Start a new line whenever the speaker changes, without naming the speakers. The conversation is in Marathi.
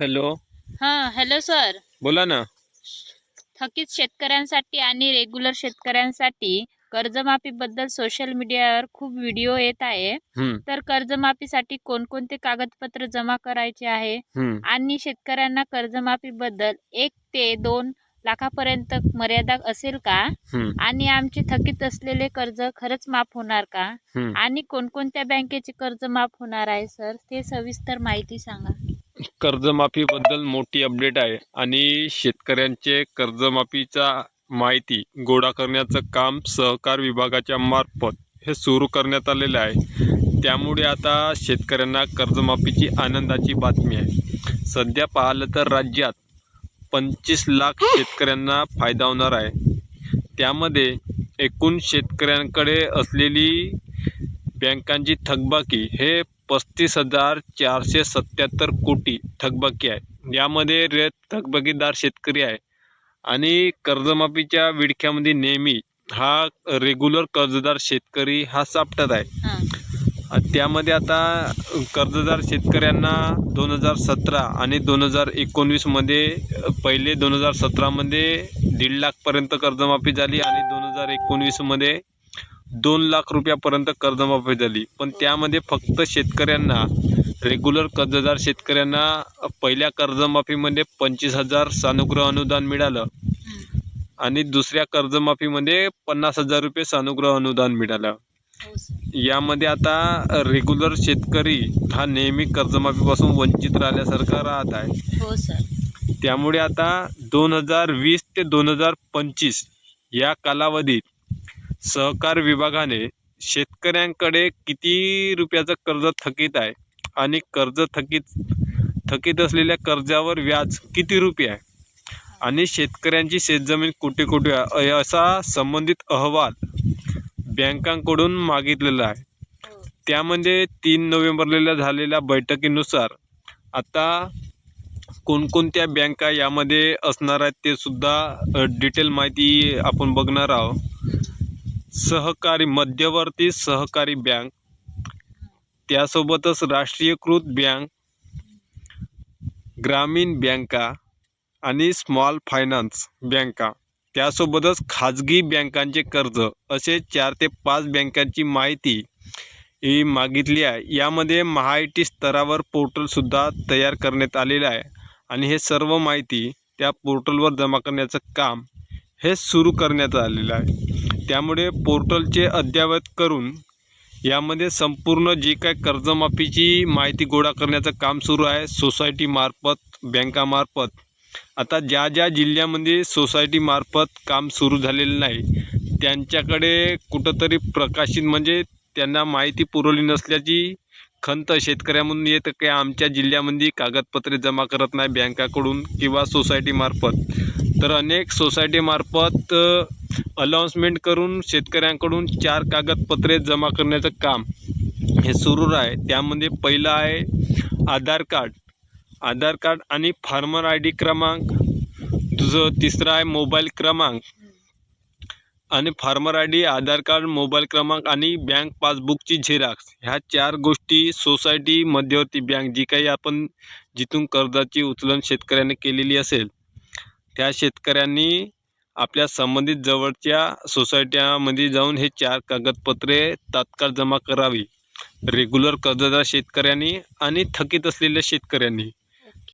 हॅलो.
हां हॅलो सर.
बोला ना.
थकीत शेतकऱ्यांसाठी आणि रेग्युलर शेतकऱ्यांसाठी कर्जमाफीबद्दल सोशल मीडियावर खूप व्हिडिओ येत आहे.
हम्म,
तर कर्जमाफीसाठी कोणकोणते कागदपत्र जमा करायचे आहे?
हम्म.
आणि शेतकऱ्यांना कर्जमाफीबद्दल एक ते दोन लाखापर्यंत मर्यादा असेल का?
हम्म,
आणि आमचे थकीत असलेले कर्ज खरंच माफ होणार का?
हम्म.
आणि कोणकोणत्या बँकेचे कर्ज माफ होणार आहे सर? ते सविस्तर माहिती सांगा.
कर्जमाफीबद्दल मोठी अपडेट आहे आणि शेतकऱ्यांचे कर्जमाफीचा माहिती गोळा करण्याचं काम सहकार विभागाच्या मार्फत हे सुरू करण्यात आलेलं आहे. त्यामुळे आता शेतकऱ्यांना कर्जमाफीची आनंदाची बातमी आहे. सध्या पाहिलं तर राज्यात पंचवीस लाख शेतकऱ्यांना फायदा होणार आहे. त्यामध्ये एकूण शेतकऱ्यांकडे असलेली बँकांची थकबाकी हे पस्तीस हजार चारशे सत्याहत्तर कोटी थकबाकी आहे. यामध्ये रे थकबाकीदार शेतकरी आहे. आणि कर्जमाफीच्या विडख्यामध्ये नेहमी हा रेग्युलर कर्जदार शेतकरी हा सापटत आहे. त्यामध्ये आता कर्जदार शेतकऱ्यांना दोन हजार सतरा आणि दोन हजार एकोणवीसमध्ये पहिले दोन हजार सतरामध्ये दीड लाखपर्यंत कर्जमाफी झाली आणि दोन हजार एकोणवीसमध्ये दोन लाख रुपयापर्यंत कर्जमाफी झाली. पण त्यामध्ये फक्त शेतकऱ्यांना रेग्युलर कर्जदार शेतकऱ्यांना पहिल्या कर्जमाफीमध्ये पंचवीस हजार सानुग्रह अनुदान मिळालं. आणि दुसऱ्या कर्जमाफीमध्ये पन्नास हजार रुपये सानुग्रह अनुदान मिळालं.
हो
यामध्ये आता रेग्युलर शेतकरी हा नेहमी कर्जमाफीपासून वंचित राहिल्यासारखा राहत आहे.
हो
त्यामुळे आता दोन हजार वीस ते दोन हजार पंचवीस या कालावधीत सहकार विभागाने शेतकऱ्यांकडे किती रुपयाचं कर्ज थकीत आहे आणि कर्ज थकीत थकीत असलेल्या कर्जावर व्याज किती रुपये आहे? आणि शेतकऱ्यांची शेतजमीन कुठे कुठे आहे. असा संबंधित अहवाल बँकांकडून मागितलेला आहे. त्यामध्ये तीन नोव्हेंबरला झालेल्या बैठकीनुसार आता कोणकोणत्या बँका यामध्ये असणार आहेत ते सुद्धा डिटेल माहिती आपण बघणार आहोत. सहकारी मध्यवर्ती सहकारी बँक. त्यासोबतच राष्ट्रीयकृत बँक ग्रामीण बँका आणि स्मॉल फायनान्स बँका. त्यासोबतच खाजगी बँकांचे कर्ज असे चार ते पाच बँकांची माहिती ही मागितली आहे. यामध्ये महाआयटी स्तरावर पोर्टलसुद्धा तयार करण्यात आलेलं आहे आणि हे सर्व माहिती त्या पोर्टलवर जमा करण्याचं काम हे सुरू करण्यात आलेलं आहे. त्यामुळे पोर्टलचे अद्ययावत करून यामध्ये संपूर्ण जी काय कर्जमाफीची माहिती गोळा करण्याचं काम सुरू आहे सोसायटीमार्फत बँकामार्फत आता ज्या ज्या जिल्ह्यामध्ये सोसायटीमार्फत काम सुरू झालेलं नाही त्यांच्याकडे कुठंतरी प्रकाशित म्हणजे त्यांना माहिती पुरवली नसल्याची खंत शेतकऱ्यामधून येतं की आमच्या जिल्ह्यामध्ये कागदपत्रे जमा करत नाही बँकाकडून किंवा सोसायटीमार्फत तर अनेक सोसायटीमार्फत अलाउन्समेंट करून शेतकऱ्यांकडून चार कागदपत्रे जमा करण्याचं काम हे सुरू आहे. त्यामध्ये पहिलं आहे आधार कार्ड. आधार कार्ड आणि फार्मर आय डी क्रमांक. तुझं तिसरं आहे मोबाईल क्रमांक. आणि farmer I D Aadhaar card mobile क्रमांक आणि बँक पासबुकची झेरॉक्स. ह्या चार गोष्टी सोसायटी मध्यवर्ती बँक जी काही आपण जिथून कर्जाची उचलन शेतकऱ्याने केलेली असेल त्या शेतकऱ्यांनी आपल्या संबंधित जवळच्या सोसायट्यामध्ये जाऊन हे चार कागदपत्रे तात्काळ जमा करावी. रेग्युलर कर्जदार शेतकऱ्यांनी आणि थकीत असलेल्या शेतकऱ्यांनी.